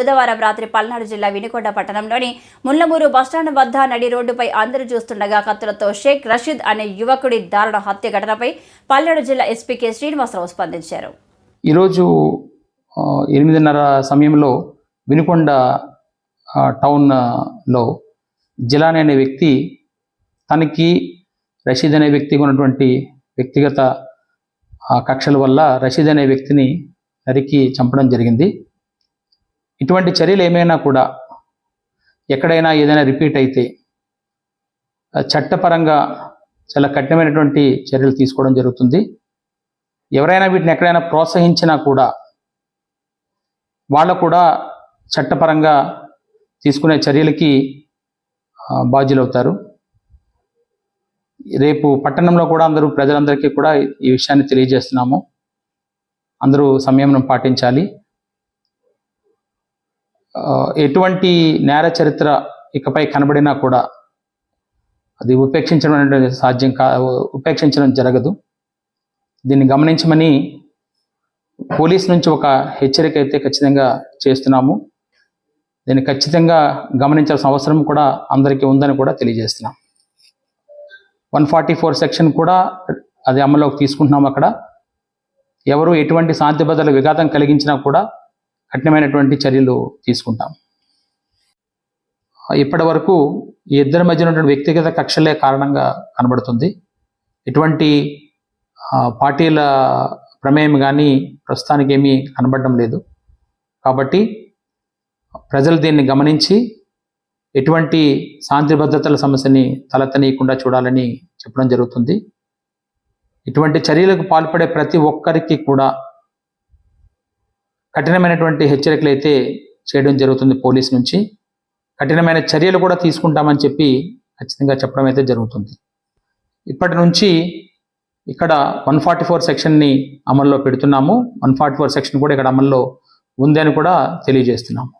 బుధవారం రాత్రి పల్నాడు జిల్లా వినుకొండ పట్టణంలోని ముల్లమూరు బస్టాండ్ వద్ద నడి రోడ్డుపై అందరూ చూస్తుండగా కత్తులతో షేక్ రషీద్ అనే యువకుడి దారుణ హత్య ఘటనపై పల్నాడు జిల్లా ఎస్పీ కె శ్రీనివాసరావు స్పందించారు. ఈరోజు ఎనిమిదిన్నర సమయంలో వినుకొండ టౌన్లో జిలాని అనే వ్యక్తి తనకి రషీద్ అనే వ్యక్తికి ఉన్నటువంటి వ్యక్తిగత కక్షల వల్ల రషీద్ అనే వ్యక్తిని నరికి చంపడం జరిగింది. ఇటువంటి చర్యలు ఏమైనా కూడా ఎక్కడైనా ఏదైనా రిపీట్ అయితే చట్టపరంగా చాలా కఠినమైనటువంటి చర్యలు తీసుకోవడం జరుగుతుంది. ఎవరైనా వీటిని ఎక్కడైనా ప్రోత్సహించినా కూడా వాళ్ళు కూడా చట్టపరంగా తీసుకునే చర్యలకి బాధ్యులవుతారు. రేపు పట్టణంలో కూడా అందరూ ప్రజలందరికీ కూడా ఈ విషయాన్ని తెలియజేస్తున్నాము. అందరూ సంయమనం పాటించాలి. ఎటువంటి నేర చరిత్ర ఇకపై కనబడినా కూడా అది ఉపేక్షించడం సాధ్యం కా ఉపేక్షించడం జరగదు. దీన్ని గమనించమని పోలీస్ నుంచి ఒక హెచ్చరిక అయితే ఖచ్చితంగా చేస్తున్నాము. దీన్ని ఖచ్చితంగా గమనించాల్సిన అవసరం కూడా అందరికీ ఉందని కూడా తెలియజేస్తున్నాం. వన్ ఫార్టీ ఫోర్ సెక్షన్ కూడా అది అమల్లోకి తీసుకుంటున్నాం అక్కడ. ఎవరు ఎటువంటి శాంతి భద్రతల విఘాతం కలిగించినా కూడా కఠినమైనటువంటి చర్యలు తీసుకుంటాం. ఇప్పటి వరకు ఈ ఇద్దరి మధ్య ఉన్నటువంటి వ్యక్తిగత కక్షలే కారణంగా కనబడుతుంది. ఎటువంటి పార్టీల ప్రమేయం కానీ ప్రస్తుతానికి ఏమీ కనబడడం లేదు. కాబట్టి ప్రజలు దీన్ని గమనించి ఎటువంటి శాంతి భద్రతల సమస్యని తలెత్తనీయకుండా చూడాలని చెప్పడం జరుగుతుంది. ఇటువంటి చర్యలకు పాల్పడే ప్రతి ఒక్కరికి కూడా కఠినమైనటువంటి హెచ్చరికలు అయితే చేయడం జరుగుతుంది పోలీస్ నుంచి. కఠినమైన చర్యలు కూడా తీసుకుంటామని చెప్పి ఖచ్చితంగా చెప్పడం అయితే జరుగుతుంది. ఇప్పటి నుంచి ఇక్కడ వన్ ఫార్టీ ఫోర్ సెక్షన్ని అమల్లో పెడుతున్నాము. వన్ ఫార్టీ ఫోర్ సెక్షన్ కూడా ఇక్కడ అమల్లో ఉంది అని కూడా తెలియజేస్తున్నాము.